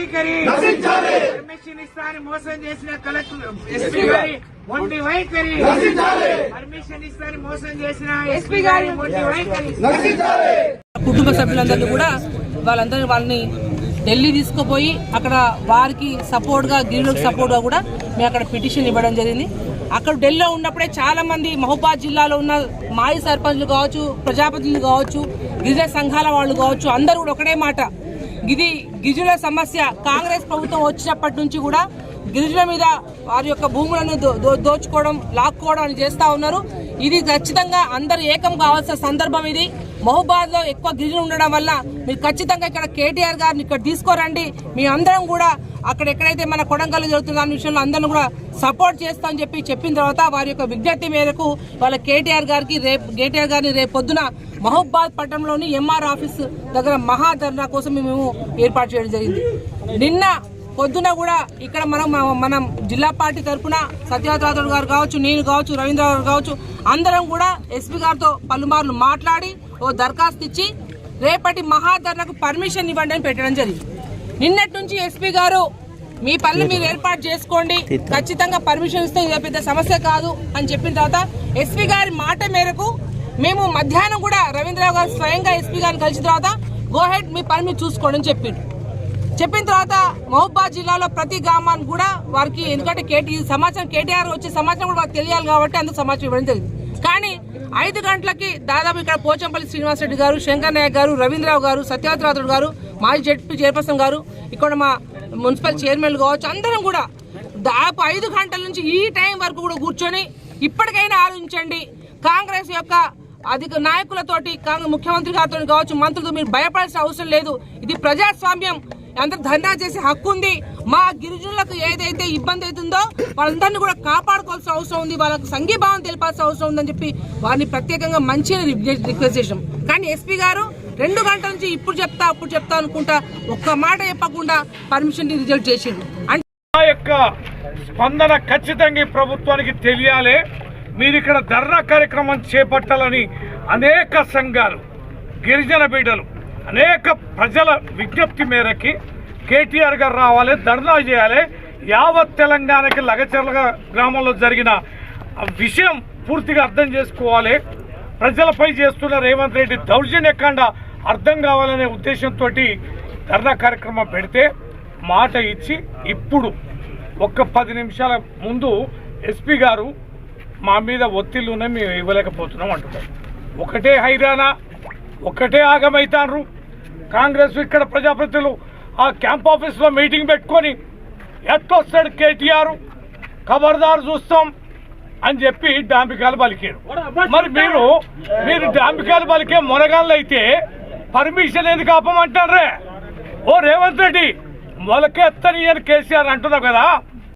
Permission ఇస్తానని మోసం చేసిన కలెక్టర్ ఎస్పీ గారి మొండి వైఖరి పర్మిషన్ ఇస్తానని మోసం చేసిన ఎస్పీ గారి మొండి వైఖరి కుటుంబ సభ్యులందరినీ కూడా వాళ్ళందరూ వాళ్ళని ఢిల్లీ తీసుకుపోయి అక్కడ వారికి సపోర్ట్గా గిరిలకు సపోర్ట్గా కూడా మేము అక్కడ పిటిషన్ ఇవ్వడం జరిగింది. అక్కడ ఢిల్లీలో ఉన్నప్పుడే చాలా మంది మహబూబాద్ జిల్లాలో ఉన్న మాజీ సర్పంచ్లు కావచ్చు ప్రజాప్రతినిధులు కావచ్చు గిరిజన సంఘాల వాళ్ళు కావచ్చు అందరూ కూడా ఒకటే మాట. ఇది గిరిజనుల సమస్య. కాంగ్రెస్ ప్రభుత్వం వచ్చినప్పటి నుంచి కూడా గిరిజనుల మీద వారి యొక్క భూములను దో- దోచుకోవడం లాక్కోవడం అని చేస్తూ ఉన్నారు. ఇది ఖచ్చితంగా అందరూ ఏకం కావాల్సిన సందర్భం ఇది. మహబాద్లో ఎక్కువ గిరిజనులు ఉండడం వల్ల మీరు ఖచ్చితంగా ఇక్కడ కేటీఆర్ గారిని ఇక్కడ తీసుకోరండి. మీ అందరం కూడా అక్కడ ఎక్కడైతే మన కొడంగల్ జరుగుతున్న విషయంలో అందరం కూడా సపోర్ట్ చేస్తామని చెప్పి చెప్పిన తర్వాత వారి యొక్క విజ్ఞప్తి మేరకు వాళ్ళ కేటీఆర్ గారికి రేపు కేటీఆర్ గారిని రేపు పొద్దున మహబాద్ పట్టణంలోని ఎంఆర్ ఆఫీస్ దగ్గర మహాధర్నా కోసం మేము ఏర్పాటు చేయడం జరిగింది. నిన్న పొద్దున కూడా ఇక్కడ మనం మనం జిల్లా పార్టీ తరఫున సత్యవతి గారు కావచ్చు నేను కావచ్చు రవీంద్ర గారు కావచ్చు అందరం కూడా ఎస్పీ గారితో పలుమార్లు మాట్లాడి ఓ దరఖాస్తు ఇచ్చి రేపటి మహాధర్నకు పర్మిషన్ ఇవ్వండి అని పెట్టడం జరిగింది. నిన్నటి నుంచి ఎస్పీ గారు మీ పనులు మీరు ఏర్పాటు చేసుకోండి. ఖచ్చితంగా పర్మిషన్ ఇస్తే ఇది పెద్ద సమస్య కాదు అని చెప్పిన తర్వాత ఎస్పీ గారి మాట మేరకు మేము మధ్యాహ్నం కూడా రవీంద్రరావు గారు స్వయంగా ఎస్పీ గారిని కలిసిన తర్వాత గోహెడ్ మీ పని మీరు చూసుకోండి అని చెప్పిండు చెప్పిన తర్వాత మహబూబాద్ జిల్లాలో ప్రతి గ్రామాన్ని కూడా వారికి ఎందుకంటే కేటీ సమాచారం కేటీఆర్ వచ్చే సమాచారం కూడా వారికి తెలియాలి కాబట్టి అందుకు సమాచారం ఇవ్వడం జరిగింది. కానీ ఐదు గంటలకి దాదాపు ఇక్కడ పోచంపల్లి శ్రీనివాసరెడ్డి గారు శంకర్ నాయక్ గారు రవీంద్రరావు గారు సత్యవతి గారు మాజీ జడ్పీ చైర్పర్సన్ గారు ఇక్కడ మా మున్సిపల్ చైర్మన్ కావచ్చు అందరం కూడా దాదాపు ఐదు గంటల నుంచి ఈ టైం వరకు కూడా కూర్చొని ఇప్పటికైనా ఆలోచించండి. కాంగ్రెస్ యొక్క అధిక నాయకులతోటి ముఖ్యమంత్రి గారితో కావచ్చు మంత్రులతో మీరు భయపడాల్సిన అవసరం లేదు. ఇది ప్రజాస్వామ్యం. అందరు ధర్నా చేసే హక్కు ఉంది. మా గిరిజనులకు ఏదైతే ఇబ్బంది అవుతుందో వాళ్ళందరినీ కూడా కాపాడుకోవాల్సిన అవసరం ఉంది. వాళ్ళకు సంఘీభావం తెలిపాల్సిన అవసరం ఉందని చెప్పి వారిని ప్రత్యేకంగా మంచిగా రిక్వెస్ట్ చేసాం కానీ ఎస్పీ గారు రెండు గంటల నుంచి ఇప్పుడు చెప్తా అప్పుడు చెప్తా అనుకుంటా ఒక్క మాట చెప్పకుండా పర్మిషన్ రిజల్ట్ చేసిండు. అంటే యొక్క స్పందన ఖచ్చితంగా ప్రభుత్వానికి తెలియాలి. మీరు ఇక్కడ ధర్నా కార్యక్రమం చేపట్టాలని అనేక సంఘాలు గిరిజన బిడ్డలు అనేక ప్రజల విజ్ఞప్తి మేరకి కేటీఆర్ గారు రావాలి ధర్నా చేయాలి. యావత్ తెలంగాణకి లగచర్ల గ్రామంలో జరిగిన విషయం పూర్తిగా అర్థం చేసుకోవాలి. ప్రజలపై చేస్తున్న రేవంత్ రెడ్డి దౌర్జన్యకాండ అర్థం కావాలనే ఉద్దేశంతో ధర్నా కార్యక్రమం పెడితే మాట ఇచ్చి ఇప్పుడు ఒక్క పది నిమిషాల ముందు ఎస్పీ గారు మా మీద ఒత్తిళ్ళు ఉన్నాయి మేము ఇవ్వలేకపోతున్నాం అంటున్నారు. ఒకటే హైరానా ఒకటే ఆగమైతాన్రు. కాంగ్రెస్ ఇక్కడ ప్రజాప్రతినిధులు ఆ క్యాంప్ ఆఫీస్లో మీటింగ్ పెట్టుకొని ఎట్టొస్తాడు కేటీఆర్? ఖబర్దారు చూస్తాం అని చెప్పి డాంబికాలు పలికారు. మరి మీరు మీరు డాంబికాలు పలికే మొనగాళ్ళు అయితే పర్మిషన్ ఎందుకు ఆపమంటారే ఓ రేవంత్ రెడ్డి మొలకెత్తని అని కేసీఆర్ అంటున్నావు కదా.